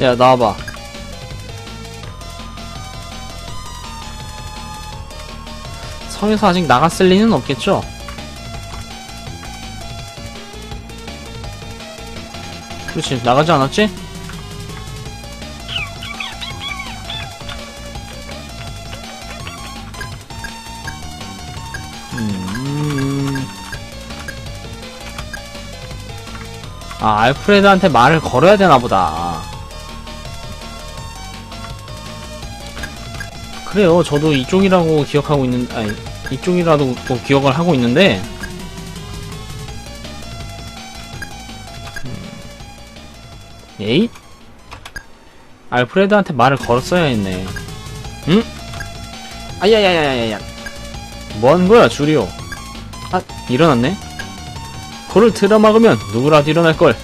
야 나와봐 성에서 아직 나갔을 리는 없겠죠? 그렇지 나가지 않았지? 음... 아 알프레드한테 말을 걸어야 되나 보다 그래요. 저도 이쪽이라고 기억하고 있는 아니 이쪽이라도 뭐 기억을 하고 있는데. 음, 에잇? 알프레드한테 말을 걸었어야 했네. 응? 아야야야야야. 뭐 하는 거야 주리오? 아 일어났네? 코를 틀어막으면 누구라도 일어날걸.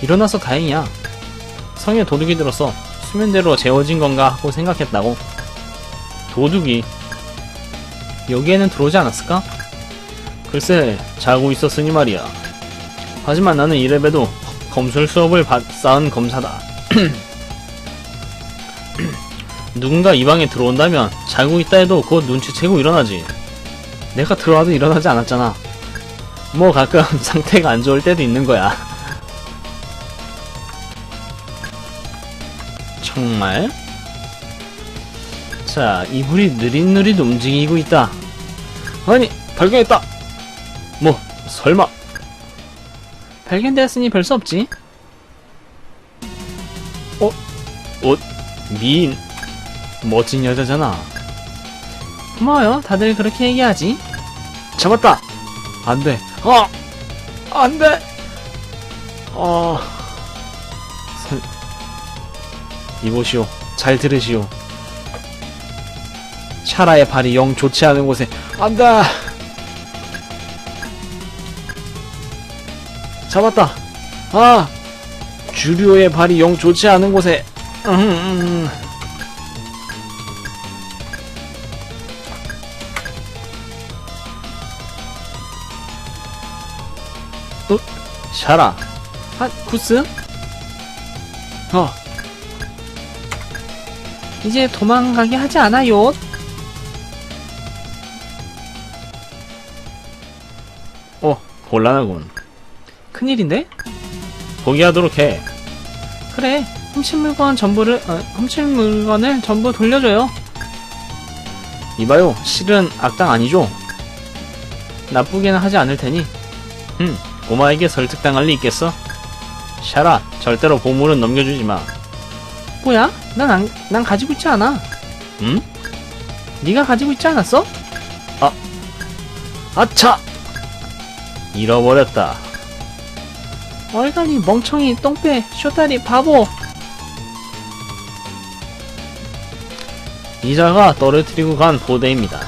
일어나서 다행이야. 성에 도둑이 들었어 수면대로 재워진 건가 하고 생각했다고 도둑이 여기에는 들어오지 않았을까? 글쎄 자고 있었으니 말이야. 하지만 나는 이래봬도 검술 수업을 받, 쌓은 검사다. 누군가 이 방에 들어온다면 자고 있다 해도 곧 눈치채고 일어나지. 내가 들어와도 일어나지 않았잖아. 뭐 가끔 상태가 안 좋을 때도 있는 거야. 정말? 자, 이불이 느릿느릿 움직이고 있다. 아니, 발견했다! 뭐, 설마. 발견되었으니 별 수 없지? 어? 옷? 미인. 멋진 여자잖아. 고마워요. 다들 그렇게 얘기하지. 잡았다! 안 돼. 어! 안 돼! 어. 설... 이보시오. 잘 들으시오. 샤라의 발이 영 좋지 않은 곳에 안다 잡았다 아 주류의 발이 영 좋지 않은 곳에 음, 음. 어? 샤라 아 쿠스? 어 이제 도망가게 하지 않아요 곤란하군. 큰일인데? 포기하도록 해. 그래, 훔친 물건 전부를, 어, 훔친 물건을 전부 돌려줘요. 이봐요, 실은 악당 아니죠? 나쁘게는 하지 않을 테니. 흠, 꼬마에게 설득당할 리 있겠어? 샤라, 절대로 보물은 넘겨주지 마. 뭐야? 난 안, 난 가지고 있지 않아. 응? 네가 가지고 있지 않았어? 아, 아차! 잃어버렸다. 얼간이 멍청이 똥배 쇼다리 바보. 이자가 떨어뜨리고 간 보대입니다.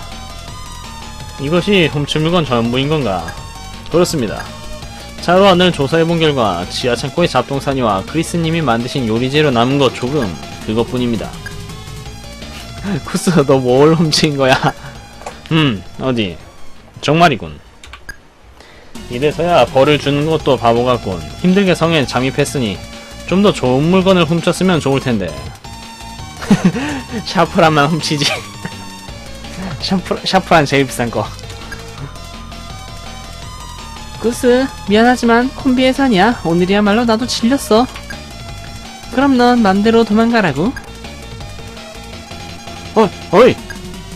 이것이 훔친 물건 전부인 건가? 그렇습니다. 차로안을 조사해본 결과 지하 창고의 잡동사니와 크리스님이 만드신 요리재료 남은 것 조금 그것뿐입니다. 쿠스 너 뭘 훔친 거야? 음 어디 정말이군. 이래서야 벌을 주는 것도 바보 같군. 힘들게 성에 잠입했으니 좀 더 좋은 물건을 훔쳤으면 좋을 텐데. 샤프란만 훔치지. 샤프, 샤프란 제일 비싼 거. 구스, 미안하지만 콤비 해산이야. 오늘이야말로 나도 질렸어. 그럼 넌 맘대로 도망가라고. 어, 어이!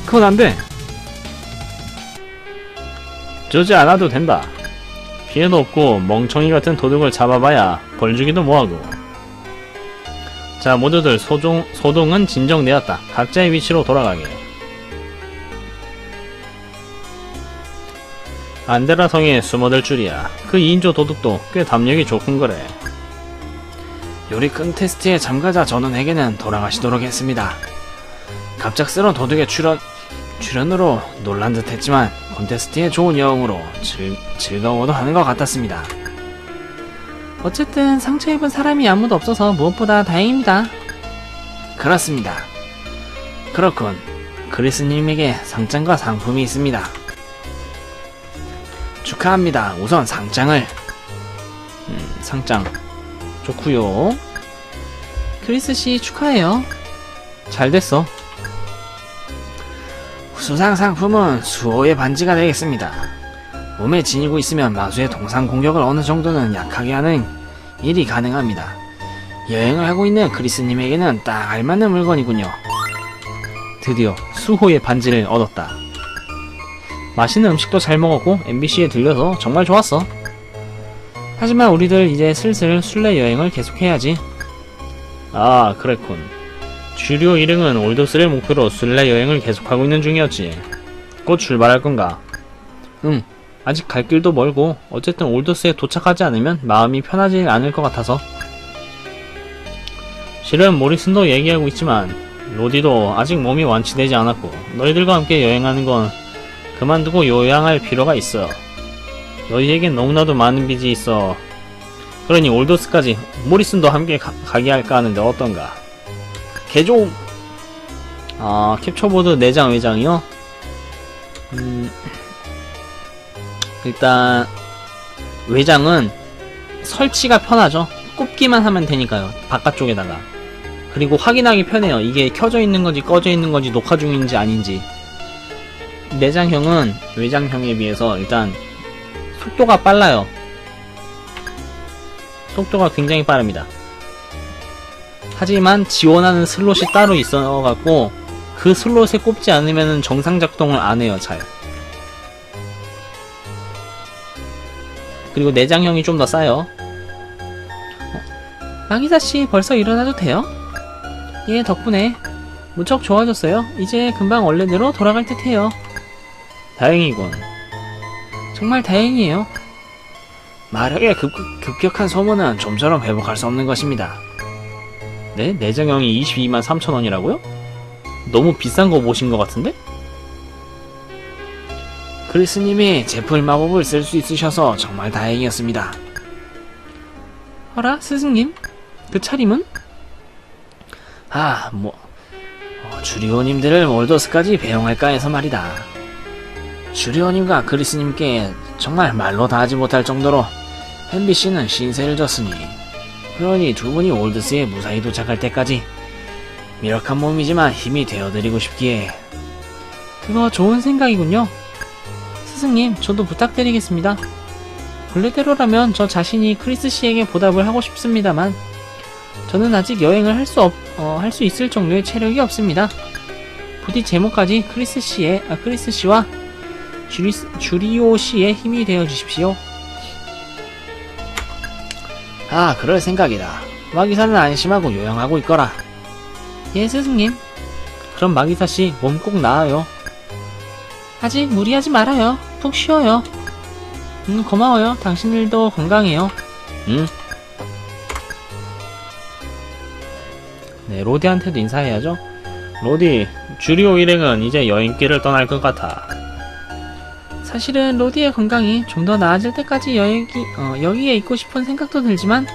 그건 안 돼. 주지 않아도 된다. 피해도 없고 멍청이 같은 도둑을 잡아봐야 벌주기도 뭐하고. 자 모두들 소종, 소동은 진정되었다. 각자의 위치로 돌아가게. 안데라 성에 숨어들 줄이야. 그 2인조 도둑도 꽤 담력이 좋은 거래. 요리 콘테스트에 참가자 전원에게는 돌아가시도록 했습니다. 갑작스런 도둑의 출연 출연으로 놀란 듯 했지만 콘테스트의 좋은 여흥으로 즐, 즐거워도 하는 것 같았습니다. 어쨌든 상처 입은 사람이 아무도 없어서 무엇보다 다행입니다. 그렇습니다. 그렇군. 그리스님에게 상장과 상품이 있습니다. 축하합니다. 우선 상장을 음, 상장 좋구요. 크리스 씨 축하해요. 잘 됐어. 수상 상품은 수호의 반지가 되겠습니다. 몸에 지니고 있으면 마수의 동상 공격을 어느 정도는 약하게 하는 일이 가능합니다. 여행을 하고 있는 크리스님에게는 딱 알맞는 물건이군요. 드디어 수호의 반지를 얻었다. 맛있는 음식도 잘 먹었고 MBC에 들려서 정말 좋았어. 하지만 우리들 이제 슬슬 순례 여행을 계속해야지. 아, 그랬군. 주류 일행은 올도스를 목표로 순례 여행을 계속하고 있는 중이었지. 곧 출발할 건가? 응. 아직 갈 길도 멀고 어쨌든 올도스에 도착하지 않으면 마음이 편하지 않을 것 같아서. 실은 모리슨도 얘기하고 있지만 로디도 아직 몸이 완치되지 않았고 너희들과 함께 여행하는 건 그만두고 요양할 필요가 있어. 너희에겐 너무나도 많은 빚이 있어. 그러니 올도스까지 모리슨도 함께 가, 가게 할까 하는데 어떤가? 개종. 아 캡처보드 내장 외장이요? 음 일단 외장은 설치가 편하죠. 꼽기만 하면 되니까요. 바깥쪽에다가. 그리고 확인하기 편해요. 이게 켜져 있는 건지 꺼져 있는 건지 녹화 중인지 아닌지. 내장형은 외장형에 비해서 일단 속도가 빨라요. 속도가 굉장히 빠릅니다. 하지만 지원하는 슬롯이 따로 있어갖고 그 슬롯에 꼽지 않으면 정상 작동을 안 해요, 잘. 그리고 내장형이 좀 더 싸요. 마기사 씨 벌써 일어나도 돼요? 예, 덕분에 무척 좋아졌어요. 이제 금방 원래대로 돌아갈 듯해요. 다행이군. 정말 다행이에요. 마력의 급, 급격한 소모는 좀처럼 회복할 수 없는 것입니다. 네? 내장형이 22만 3천원이라고요? 너무 비싼 거 모신 것 같은데? 크리스님이 제풀 마법을 쓸 수 있으셔서 정말 다행이었습니다. 어라, 스승님? 그 차림은? 아, 뭐, 어, 주리오님들을 몰도스까지 배웅할까 해서 말이다. 주리오님과 그리스님께 정말 말로 다 하지 못할 정도로 햄비씨는 신세를 졌으니 그러니 두 분이 올드스에 무사히 도착할 때까지 미력한 몸이지만 힘이 되어드리고 싶기에 그거 좋은 생각이군요. 스승님, 저도 부탁드리겠습니다. 본래대로라면 저 자신이 크리스 씨에게 보답을 하고 싶습니다만, 저는 아직 여행을 할 수 없, 어, 할 수 있을 정도의 체력이 없습니다. 부디 제목까지 크리스 씨의, 아, 크리스 씨와 주리, 주리오 씨의 힘이 되어 주십시오. 아 그럴 생각이다. 마기사는 안심하고 요양하고 있거라. 예, 스승님. 그럼 마기사 씨, 몸 꼭 나아요. 아직 무리하지 말아요. 푹 쉬어요. 음, 고마워요. 당신들도 건강해요. 응. 네, 로디한테도 인사해야죠. 로디, 주리오 일행은 이제 여행길을 떠날 것 같아. 사실은 로디의 건강이 좀 더 나아질 때까지 여기, 어, 여기에 있고 싶은 생각도 들지만,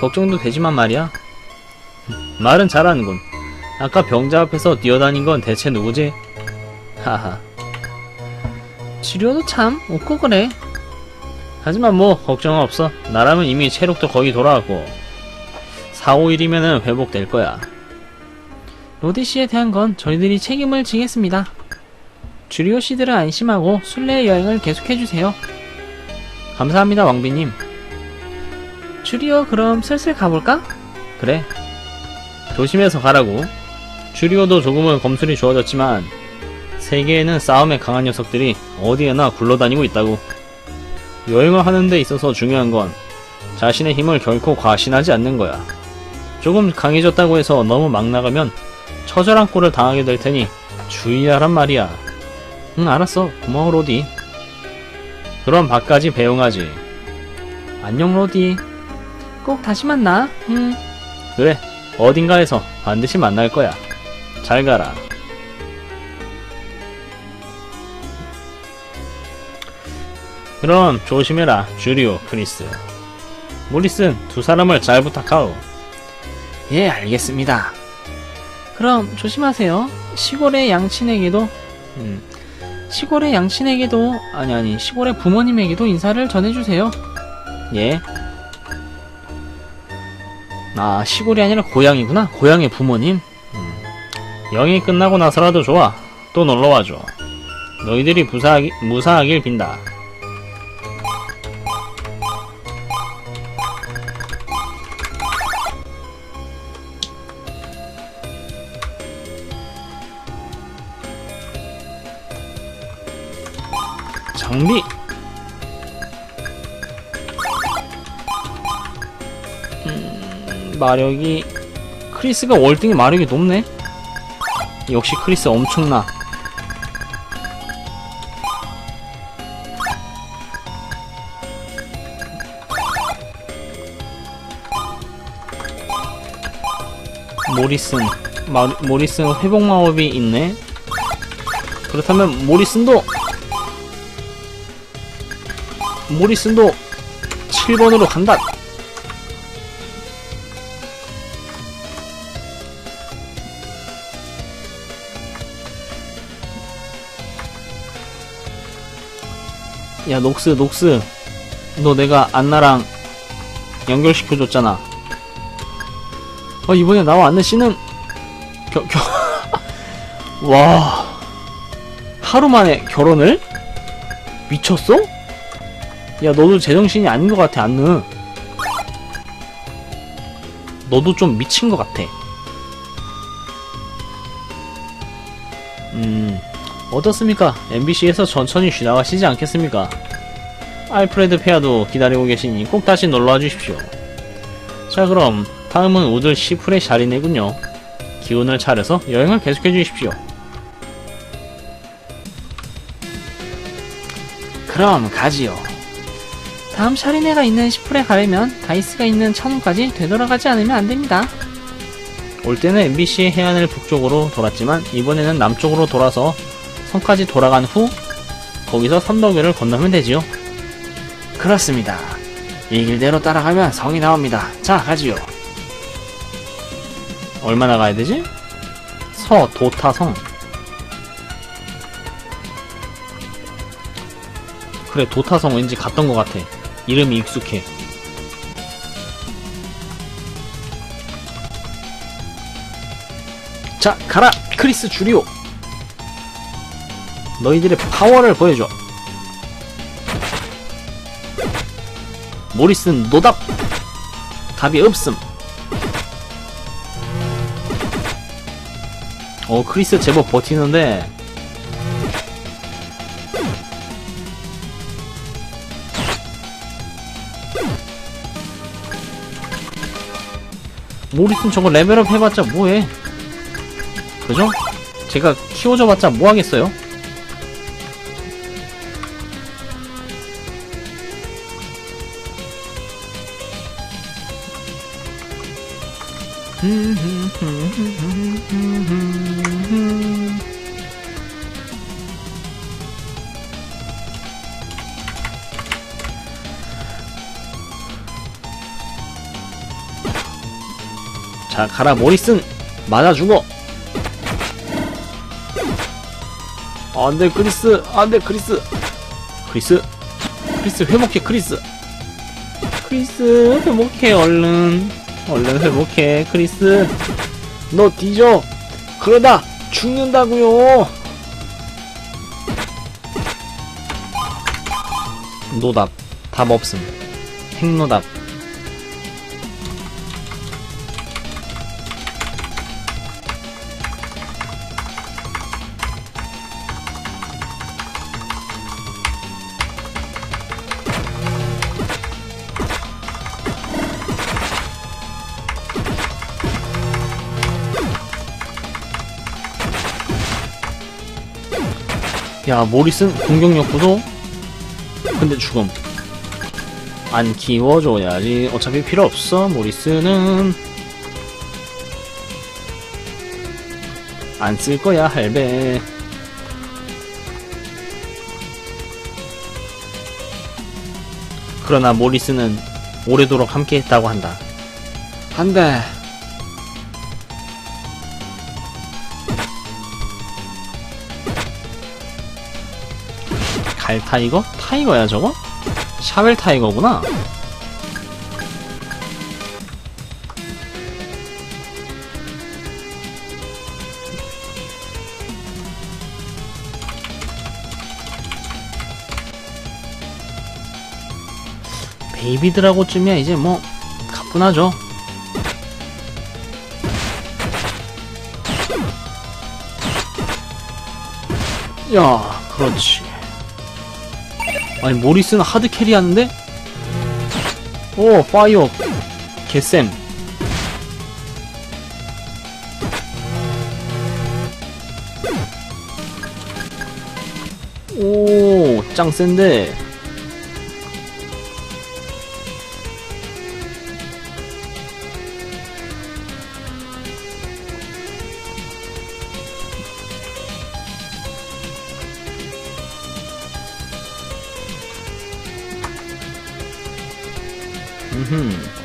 걱정도 되지만 말이야. 말은 잘하는군. 아까 병자 앞에서 뛰어다닌 건 대체 누구지? 하하. 지료도 참 웃고 그래. 하지만 뭐 걱정은 없어. 나라면 이미 체력도 거의 돌아왔고 4, 5일이면은 회복될 거야. 로디 씨에 대한 건 저희들이 책임을 지겠습니다. 주리오 씨들은 안심하고 순례 여행을 계속해주세요. 감사합니다, 왕비님. 주리오 그럼 슬슬 가볼까? 그래. 조심해서 가라고. 주리오도 조금은 검술이 좋아졌지만 세계에는 싸움에 강한 녀석들이 어디에나 굴러다니고 있다고. 여행을 하는 데 있어서 중요한 건 자신의 힘을 결코 과신하지 않는 거야. 조금 강해졌다고 해서 너무 막 나가면 처절한 꼴을 당하게 될 테니 주의하란 말이야. 응, 알았어. 고마워, 로디. 그럼 밥까지 배웅하지. 안녕, 로디. 꼭 다시 만나. 응. 그래, 어딘가에서 반드시 만날 거야. 잘 가라. 그럼 조심해라, 주리오, 크리스. 모리슨, 두 사람을 잘 부탁하오. 예 알겠습니다. 그럼 조심하세요. 시골의 양친에게도, 음, 시골의 양친에게도, 아니, 아니, 시골의 부모님에게도 인사를 전해주세요. 예. 아, 시골이 아니라 고향이구나. 고향의 부모님. 음. 영이 끝나고 나서라도 좋아. 또 놀러와줘. 너희들이 무사하기, 무사하길 빈다. 장비 음, 마력이 크리스가 월등히 마력이 높네. 역시 크리스 엄청나. 모리슨 마, 모리슨 회복 마법이 있네. 그렇다면 모리슨도 모리슨도 7번으로 간다. 야, 녹스, 녹스. 너 내가 안나랑 연결시켜줬잖아. 어, 이번에 나와 안나 씨는, 겨, 겨, 와. 하루 만에 결혼을? 미쳤어? 야 너도 제정신이 아닌 것 같아 안느. 너도 좀 미친 것 같아. 음 어떻습니까? MBC에서 천천히 쉬다 가시지 않겠습니까? 알프레드 페아도 기다리고 계시니 꼭 다시 놀러와 주십시오. 자 그럼 다음은 우들 시풀의 자리네군요. 기운을 차려서 여행을 계속해 주십시오. 그럼 가지요. 다음 샤리네가 있는 시풀에 가려면 다이스가 있는 천운까지 되돌아가지 않으면 안 됩니다. 올 때는 MBC의 해안을 북쪽으로 돌았지만 이번에는 남쪽으로 돌아서 성까지 돌아간 후 거기서 삼덕교를 건너면 되지요. 그렇습니다. 이 길대로 따라가면 성이 나옵니다. 자, 가지요. 얼마나 가야 되지? 서 도타성. 그래 도타성 왠지 갔던 것 같아. 이름이 익숙해. 자 가라 크리스 주리오. 너희들의 파워를 보여줘. 모리슨 노답. 답이 없음. 어 크리스 제법 버티는데 모리슨 저거 레벨업 해봤자 뭐해 그죠? 제가 키워줘봤자 뭐하겠어요? 자 가라 모리슨. 맞아 죽어. 안돼 크리스. 안돼 크리스. 크리스. 크리스 회복해 크리스. 크리스 회복해 얼른. 얼른 회복해 크리스. 너 뒤져. 그러다 죽는다고요. 노답. 답 없음. 핵노답 야 모리슨 공격력 부도 근데 죽음. 안 키워줘야지 어차피 필요 없어 모리스는. 안 쓸 거야 할배. 그러나 모리스는 오래도록 함께했다고 한다. 안 돼. 갈 타이거? 타이거야 저거? 샤벨 타이거구나 베이비드라고쯤이야 이제 뭐 가뿐하죠 야 그렇지 아니 모리스는 하드 캐리 하는데? 오, 파이어. 개쌤. 오, 짱 센데. 음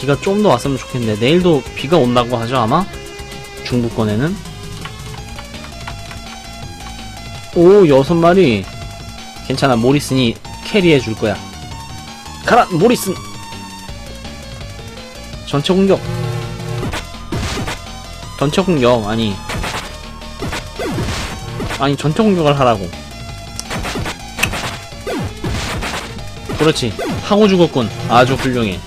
비가 좀 더 왔으면 좋겠는데. 내일도 비가 온다고 하죠, 아마? 중부권에는? 오, 여섯 마리. 괜찮아, 모리슨이 캐리해 줄 거야. 가라, 모리슨! 전체 공격. 전체 공격, 아니. 아니, 전체 공격을 하라고. 그렇지. 하고 죽었군. 아주 훌륭해.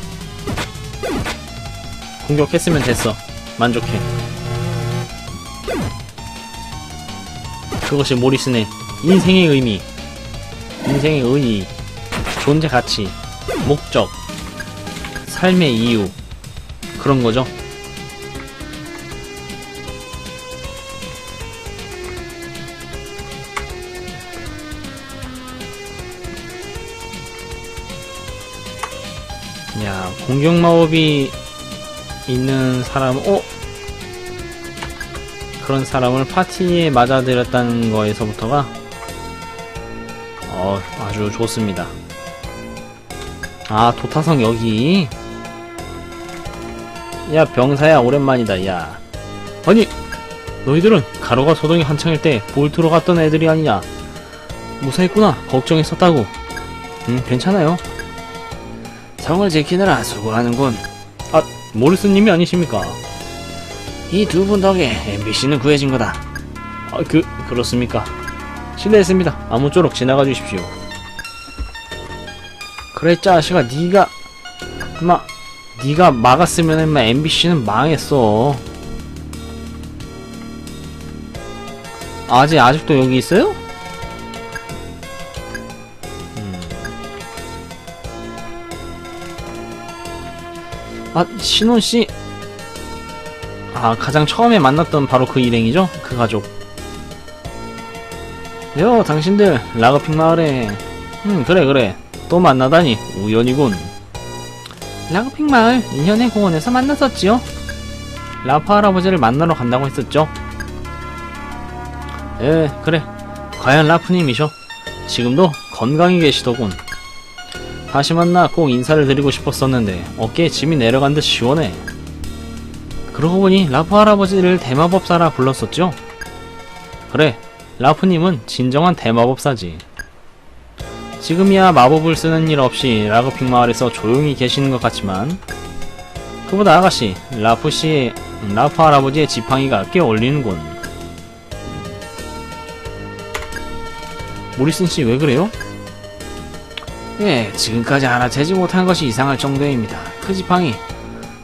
공격했으면 됐어. 만족해. 그것이 모리슨의 인생의 의미, 인생의 의의, 존재 가치, 목적, 삶의 이유, 그런 거죠. 야, 공격 마법이 있는 사람, 어? 그런 사람을 파티에 맞아들였다는 거에서부터가, 어, 아주 좋습니다. 아, 도타성 여기. 야, 병사야, 오랜만이다, 야. 아니, 너희들은 가로가 소동이 한창일 때 볼트로 갔던 애들이 아니냐. 무사했구나, 걱정했었다고. 음, 괜찮아요. 성을 지키느라 수고하는군. 모리스님이 아니십니까? 이 두 분 덕에 MBC는 구해진 거다. 아, 그, 그렇습니까? 실례했습니다. 아무쪼록 지나가 주십시오. 그래, 짜식아, 니가, 마, 니가 막았으면, 인마, MBC는 망했어. 아직, 아직도 여기 있어요? 아, 신혼씨. 아, 가장 처음에 만났던 바로 그 일행이죠? 그 가족. 요, 당신들, 라거핑 마을에. 음, 그래, 그래. 또 만나다니, 우연이군. 라거핑 마을, 인현의 공원에서 만났었지요? 라파 할아버지를 만나러 간다고 했었죠? 예, 그래. 과연 라프님이셔. 지금도 건강히 계시더군. 다시 만나 꼭 인사를 드리고 싶었었는데 어깨에 짐이 내려간 듯 시원해. 그러고 보니 라프 할아버지를 대마법사라 불렀었죠? 그래, 라프님은 진정한 대마법사지. 지금이야 마법을 쓰는 일 없이 라그핑 마을에서 조용히 계시는 것 같지만 그보다 아가씨, 라프 씨의 라프 할아버지의 지팡이가 꽤 어울리는군. 모리슨 씨 왜 그래요? 예, 지금까지 알아채지 못한 것이 이상할 정도입니다. 그 지팡이,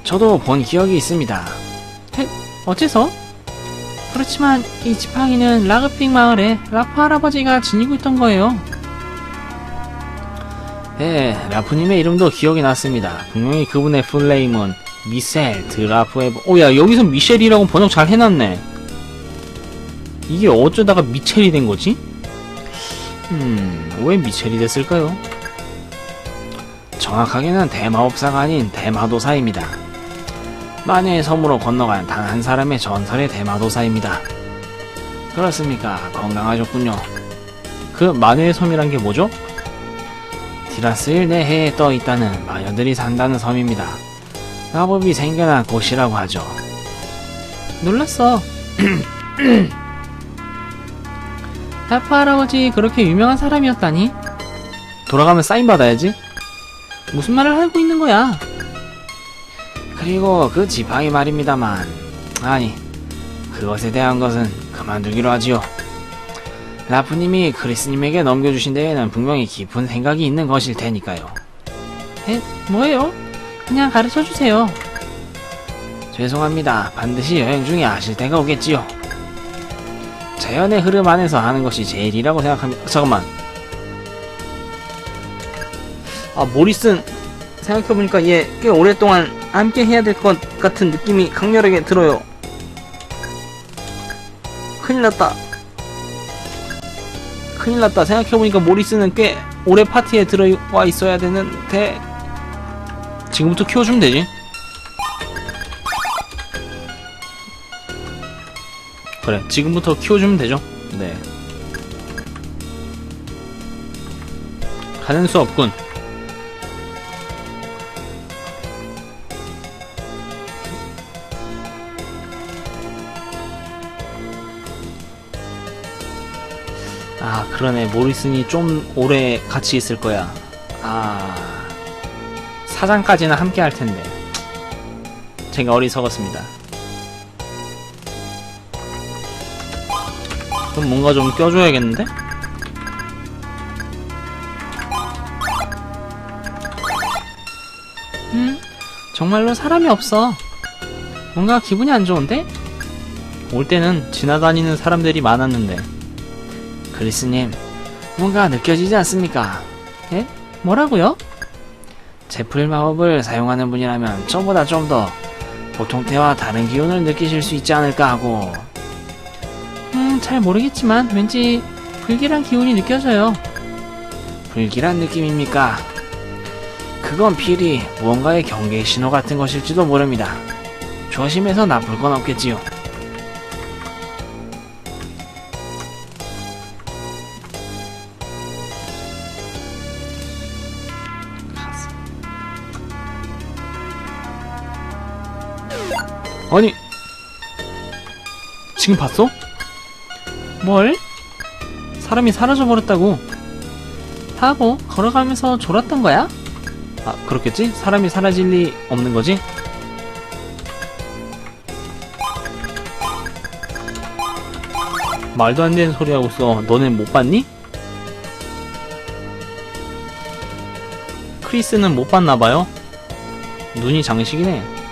저도 본 기억이 있습니다. 어째서? 그렇지만 이 지팡이는 라그핑 마을에 라프 할아버지가 지니고 있던 거예요. 예, 라프님의 이름도 기억이 났습니다. 분명히 그분의 풀네임은 미셀 드라프에 오야 여기서 미셸이라고 번역 잘 해놨네. 이게 어쩌다가 미첼이 된 거지? 음, 왜 미첼이 됐을까요? 정확하게는 대마법사가 아닌 대마도사입니다. 마녀의 섬으로 건너간 단 한 사람의 전설의 대마도사입니다. 그렇습니까? 건강하셨군요. 그 마녀의 섬이란 게 뭐죠? 아마티라스일 내해에 떠 있다는 마녀들이 산다는 섬입니다. 마법이 생겨난 곳이라고 하죠. 놀랐어. 타프 할아버지 그렇게 유명한 사람이었다니? 돌아가면 사인 받아야지. 무슨 말을 하고 있는 거야? 그리고 그 지팡이 말입니다만, 아니, 그것에 대한 것은 그만두기로 하지요. 라프님이 크리스님에게 넘겨주신 데에는 분명히 깊은 생각이 있는 것일 테니까요. 에? 뭐예요? 그냥 가르쳐 주세요. 죄송합니다. 반드시 여행 중에 아실 때가 오겠지요. 자연의 흐름 안에서 하는 것이 제일이라고 생각합니다. 잠깐만. 아 모리슨 생각해보니까 얘 꽤 오랫동안 함께 해야 될 것 같은 느낌이 강렬하게 들어요. 큰일 났다. 큰일 났다. 생각해보니까 모리스는 꽤 오래 파티에 들어와 있어야 되는데 지금부터 키워주면 되지. 그래, 지금부터 키워주면 되죠. 네. 가는 수 없군. 그러네. 모리슨이 좀 오래 같이 있을 거야. 아. 사장까지는 함께 할 텐데. 제가 어리석었습니다. 그럼 뭔가 좀 껴줘야겠는데? 음, 정말로 사람이 없어. 뭔가 기분이 안 좋은데? 올 때는 지나다니는 사람들이 많았는데. 크리스님, 뭔가 느껴지지 않습니까? 예? 뭐라고요? 제풀 마법을 사용하는 분이라면 저보다 좀 더 보통 때와 다른 기운을 느끼실 수 있지 않을까 하고 음, 잘 모르겠지만 왠지 불길한 기운이 느껴져요. 불길한 느낌입니까? 그건 필히 무언가의 경계 신호 같은 것일지도 모릅니다. 조심해서 나쁠 건 없겠지요. 지금 봤어? 뭘? 사람이 사라져버렸다고. 타고 걸어가면서 졸았던 거야? 아, 그렇겠지? 사람이 사라질 리 없는 거지? 말도 안 되는 소리 하고 있어. 너넨 못 봤니? 크리스는 못 봤나봐요. 눈이 장식이네.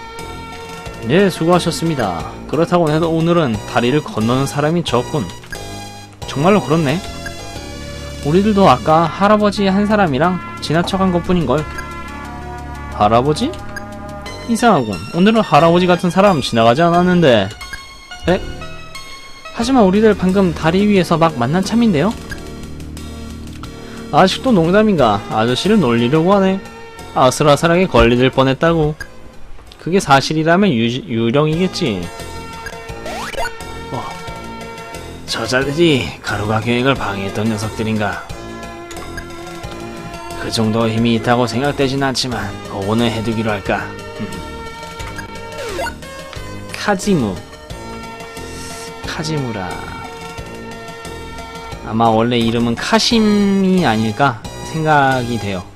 네, 수고하셨습니다. 그렇다고 해도 오늘은 다리를 건너는 사람이 적군. 정말로 그렇네. 우리들도 아까 할아버지 한 사람이랑 지나쳐간 것 뿐인걸. 할아버지? 이상하군. 오늘은 할아버지 같은 사람 지나가지 않았는데. 에? 하지만 우리들 방금 다리 위에서 막 만난 참인데요? 아직도 농담인가? 아저씨를 놀리려고 하네. 아슬아슬하게 걸리들 뻔했다고. 그게 사실이라면 유, 유령이겠지. 저자들이 가루가 계획을 방해했던 녀석들인가? 그 정도 힘이 있다고 생각되진 않지만 보고는 해두기로 할까? 카지무. 카지무라. 아마 원래 이름은 카심이 아닐까 생각이 돼요.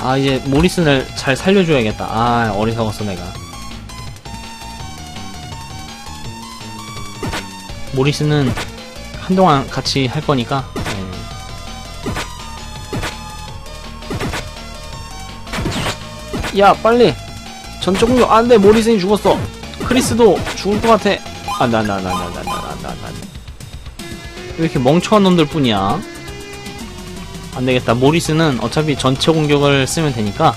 아 이제 모리슨을 잘 살려줘야겠다. 아 어리석었어 내가. 모리스는 한동안 같이 할 거니까. 네. 야 빨리 전적 공격 안돼 모리슨이 죽었어. 크리스도 죽을 것 같아. 아 나 나 나 나 나 나 나 나나 왜 이렇게 멍청한 놈들 뿐이야? 안 되겠다. 모리스는 어차피 전체 공격을 쓰면 되니까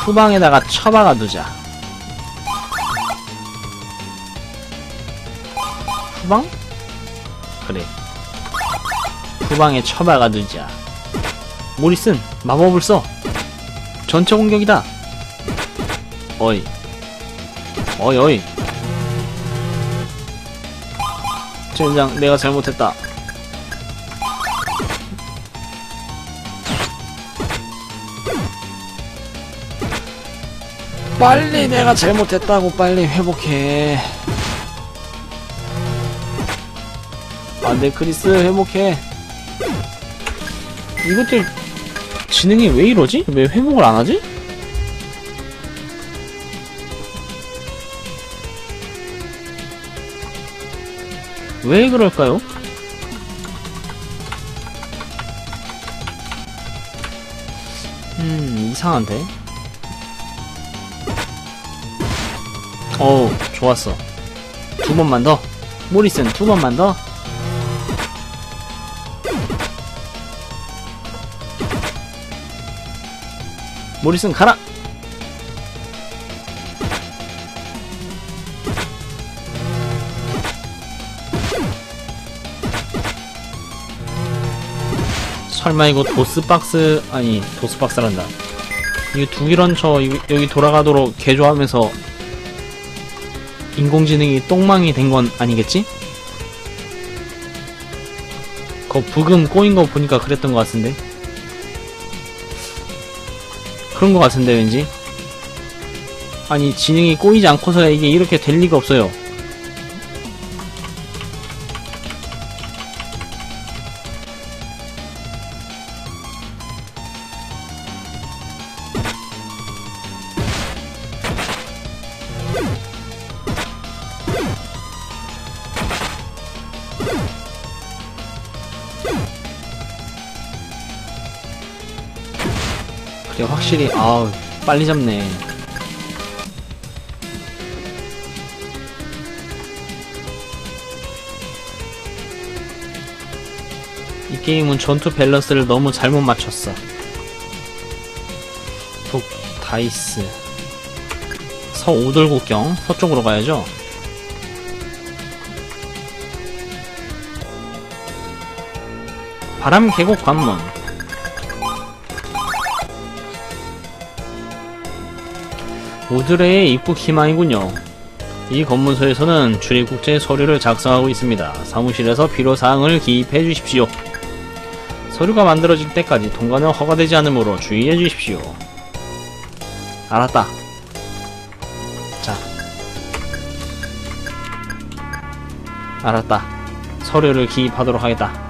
후방에다가 쳐박아 두자. 후방? 그래. 후방에 처박아 두자. 모리슨, 마법을 써. 전체 공격이다. 어이. 어이, 어이. 젠장, 내가 잘못했다. 빨리 내가 잘못했다고 빨리 회복해. 안돼 크리스 회복해. 이것들 지능이 왜 이러지? 왜 회복을 안 하지? 왜 그럴까요? 음 이상한데. 어우 좋았어. 두 번만 더. 모리슨 두 번만 더. 모리슨 가라. 설마 이거 도스박스 아니 도스박스란다. 이거 두기런처 이- 여기 돌아가도록 개조하면서 인공지능이 똥망이 된 건 아니겠지? 그 부금 꼬인 거 보니까 그랬던 것 같은데. 그런 것 같은데 왠지 아니 지능이 꼬이지 않고서야 이게 이렇게 될 리가 없어요 확실히 아우 빨리 잡네. 이 게임은 전투 밸런스를 너무 잘못 맞췄어. 북 다이스. 서오돌국경 서쪽으로 가야죠. 바람 계곡 관문 우드레의 입국 희망이군요. 이 검문소에서는 출입국제 서류를 작성하고 있습니다. 사무실에서 필요사항을 기입해 주십시오. 서류가 만들어질 때까지 통과는 허가되지 않으므로 주의해 주십시오. 알았다. 자. 알았다. 서류를 기입하도록 하겠다.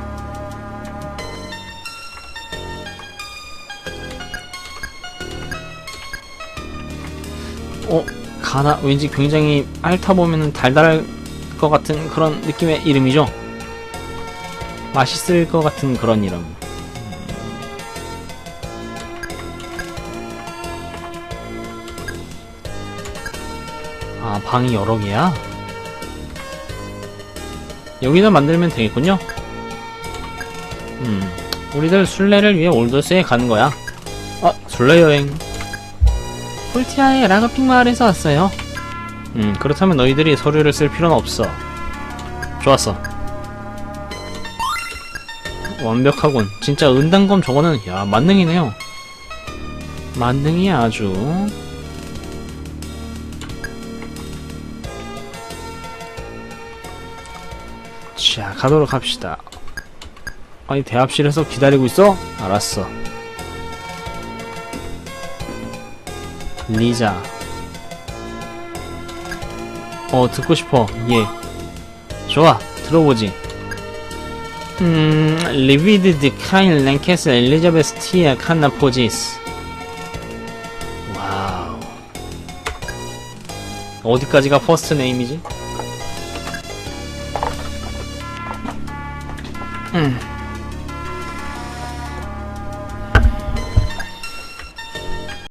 가나 왠지 굉장히 앓다보면 달달할 것 같은 그런 느낌의 이름이죠. 맛있을 것 같은 그런 이름. 아, 방이 여러 개야? 여기다 만들면 되겠군요. 음, 우리들 순례를 위해 올더스에 가는 거야. 아, 순례 여행. 폴티아의 라그픽 마을에서 왔어요. 음, 그렇다면 너희들이 서류를 쓸 필요는 없어. 좋았어. 완벽하군. 진짜 은단검 저거는, 야, 만능이네요. 만능이야, 아주. 자, 가도록 합시다. 아니, 대합실에서 기다리고 있어? 알았어. 리자. 어, 듣고 싶어. 예. 좋아, 들어보지. 음, 리비드 디카인 랭캐스 엘리자베스 티아 칸나 포지스. 와우. 어디까지가 퍼스트 네임이지? 음.